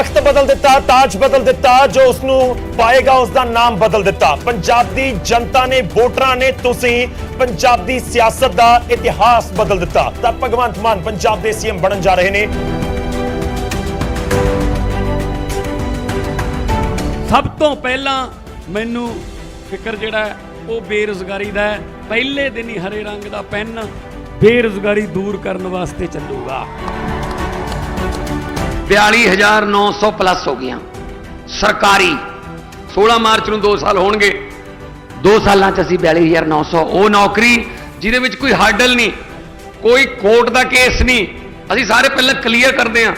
ਤਖਤ ਬਦਲ ਦਿੱਤਾ, ਤਾਜ ਬਦਲ ਦਿੱਤਾ, ਜੋ ਉਸ ਨੂੰ ਪਾਏਗਾ ਉਸ ਦਾ ਨਾਮ ਬਦਲ ਦਿੱਤਾ। ਪੰਜਾਬ ਦੀ ਜਨਤਾ ਨੇ ਵੋਟਰਾਂ ਨੇ ਤੁਸੀਂ ਪੰਜਾਬ ਦੀ ਸਿਆਸਤ ਦਾ ਇਤਿਹਾਸ ਬਦਲ ਦਿੱਤਾ। ਤਾਂ ਭਗਵੰਤ ਮਾਨ ਪੰਜਾਬ ਦੇ ਸੀਐਮ ਬਣਨ ਜਾ ਰਹੇ ਨੇ। ਸਭ ਤੋਂ ਪਹਿਲਾਂ ਮੈਨੂੰ ਫਿਕਰ ਜਿਹੜਾ ਹੈ, ਉਹ ਬੇਰੁਜ਼ਗਾਰੀ ਦਾ ਹੈ। ਪਹਿਲੇ ਦਿਨ ਹੀ ਹਰੇ ਰੰਗ ਦਾ ਪੈਨ ਬੇਰੁਜ਼ਗਾਰੀ ਦੂਰ ਕਰਨ ਵਾਸਤੇ ਚੱਲੂਗਾ। 42900 ਪਲੱਸ ਹੋ ਗਈਆਂ। ਸਰਕਾਰੀ 16 ਮਾਰਚ ਨੂੰ 2 ਸਾਲ ਹੋਣਗੇ। 2 ਸਾਲਾਂ ਚ ਅਸੀਂ 42900 ਉਹ ਨੌਕਰੀ ਜਿਹਦੇ ਵਿੱਚ ਕੋਈ ਹਰਡਲ ਨਹੀਂ, ਕੋਈ ਕੋਰਟ ਦਾ ਕੇਸ ਨਹੀਂ, ਅਸੀਂ ਸਾਰੇ ਪਹਿਲਾਂ ਕਲੀਅਰ ਕਰਦੇ ਹਾਂ।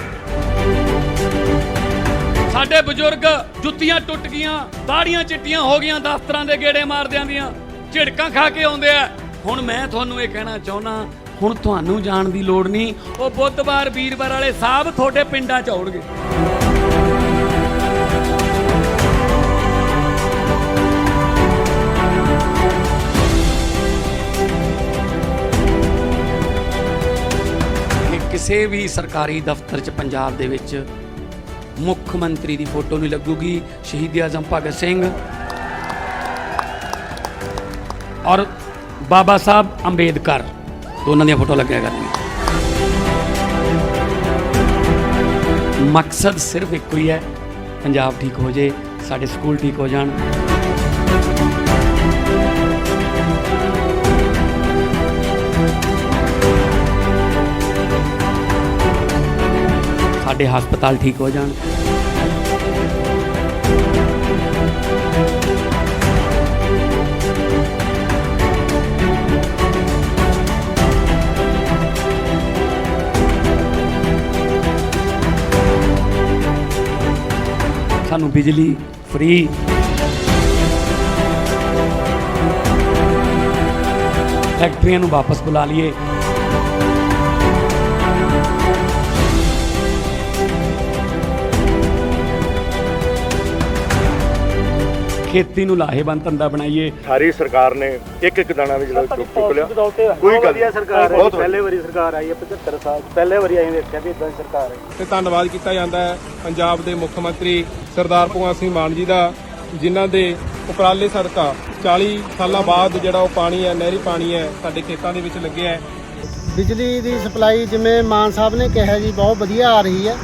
ਸਾਡੇ ਬਜ਼ੁਰਗ ਜੁੱਤੀਆਂ ਟੁੱਟ ਗਈਆਂ, ਦਾੜੀਆਂ ਚਿੱਟੀਆਂ ਹੋ ਗਈਆਂ, ਦਫ਼ਤਰਾਂ ਦੇ ਗੇੜੇ ਮਾਰਦਿਆਂ ਦੀਆਂ ਝਿੜਕਾਂ ਖਾ ਕੇ ਆਉਂਦੇ ਆ। ਹੁਣ ਮੈਂ ਤੁਹਾਨੂੰ ਇਹ ਕਹਿਣਾ ਚਾਹੁੰਦਾ ਹੁਣ ਤੁਹਾਨੂੰ ਜਾਣ ਦੀ ਲੋੜ ਨਹੀਂ। ਉਹ ਬੁੱਧਵਾਰ ਵੀਰਵਾਰ ਵਾਲੇ ਸਾਹਿਬ ਤੁਹਾਡੇ ਪਿੰਡਾਂ ਚ ਆਉਣਗੇ। ਕਿਸੇ ਵੀ ਸਰਕਾਰੀ ਦਫ਼ਤਰ 'ਚ ਪੰਜਾਬ ਦੇ ਵਿੱਚ ਮੁੱਖ ਮੰਤਰੀ ਦੀ ਫੋਟੋ ਨਹੀਂ ਲੱਗੂਗੀ। ਸ਼ਹੀਦ ਆਜ਼ਮ ਭਗਤ ਸਿੰਘ ਔਰ ਬਾਬਾ ਸਾਹਿਬ ਅੰਬੇਦਕਰ। ਉਹਨਾਂ ਦੀਆਂ ਫੋਟੋ ਲੱਗਿਆ ਕਰਨੀਆਂ। ਮਕਸਦ ਸਿਰਫ ਇੱਕੋ ਹੀ ਹੈ, ਪੰਜਾਬ ਠੀਕ ਹੋ ਜੇ, ਸਾਡੇ ਸਕੂਲ ਠੀਕ ਹੋ ਜਾਣ। ਸਾਡੇ ਹਸਪਤਾਲ ਠੀਕ ਹੋ ਜਾਣ। ਸਾਨੂੰ ਬਿਜਲੀ ਫ੍ਰੀ। ਫੈਕਟਰੀਆਂ ਨੂੰ ਵਾਪਸ ਬੁਲਾ ਲਈਏ। ਖੇਤੀ ਨੂੰ ਲਾਹੇਵੰਦ ਧੰਦਾ ਬਣਾਈਏ। ਸਾਰੀ ਸਰਕਾਰ ਨੇ ਇੱਕ ਇੱਕ ਦਾਣਾ ਵੀ ਜਿਹੜਾ ਚੁੱਕ ਚੁੱਕ ਲਿਆ। ਕੋਈ ਗੱਲ ਵਧੀਆ ਸਰਕਾਰ ਹੈ ਬਹੁਤ ਪਹਿਲੇ ਵਾਰੀ ਸਰਕਾਰ ਆਈ ਹੈ 75 ਸਾਲ। ਪਹਿਲੇ ਵਾਰੀ ਆਈ ਵੇਖਿਆ ਵੀ ਇਦਾਂ ਸਰਕਾਰ ਹੈ। ਤੇ ਧੰਨਵਾਦ ਕੀਤਾ ਜਾਂਦਾ ਹੈ ਪੰਜਾਬ ਦੇ ਮੁੱਖ ਮੰਤਰੀ ਸਰਦਾਰ ਭਗਵੰਤ ਸਿੰਘ ਮਾਨ ਜੀ ਦਾ ਜਿਨ੍ਹਾਂ ਦੇ ਉਪਰਾਲੇ ਸਦਕਾ 40 ਸਾਲਾਂ ਬਾਅਦ ਜਿਹੜਾ ਉਹ ਪਾਣੀ ਹੈ ਨਹਿਰੀ ਪਾਣੀ ਹੈ ਸਾਡੇ ਖੇਤਾਂ ਦੇ ਵਿੱਚ ਲੱਗਿਆ ਹੈ। ਬਿਜਲੀ ਦੀ ਸਪਲਾਈ ਜਿਵੇਂ ਮਾਨ ਸਾਹਿਬ ਨੇ ਕਿਹਾ ਜੀ ਬਹੁਤ ਵਧੀਆ ਆ ਰਹੀ ਹੈ।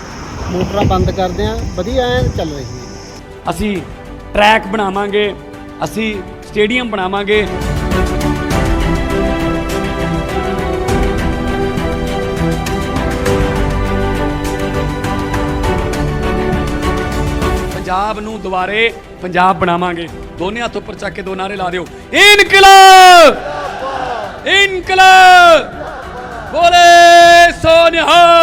ਮੋਟਰਾਂ ਬੰਦ ਕਰਦੇ ਆ ਵਧੀਆ ਐਨ ਚੱਲ ਰਹੀ ਹੈ। ਅਸੀਂ ਟਰੈਕ ਬਣਾਵਾਂਗੇ, ਅਸੀਂ ਸਟੇਡੀਅਮ ਬਣਾਵਾਂਗੇ। ਪੰਜਾਬ ਨੂੰ ਦੁਬਾਰੇ ਪੰਜਾਬ ਬਣਾਵਾਂਗੇ। ਦੋਨੇ ਹੱਥ ਉੱਪਰ ਚੱਕ ਕੇ ਦੋ ਨਾਰੇ ਲਾ ਦਿਓ। ਇਨਕਲਾਬ! ਇਨਕਲਾਬ! ਬੋਲੇ ਸੋਨਿਹਾ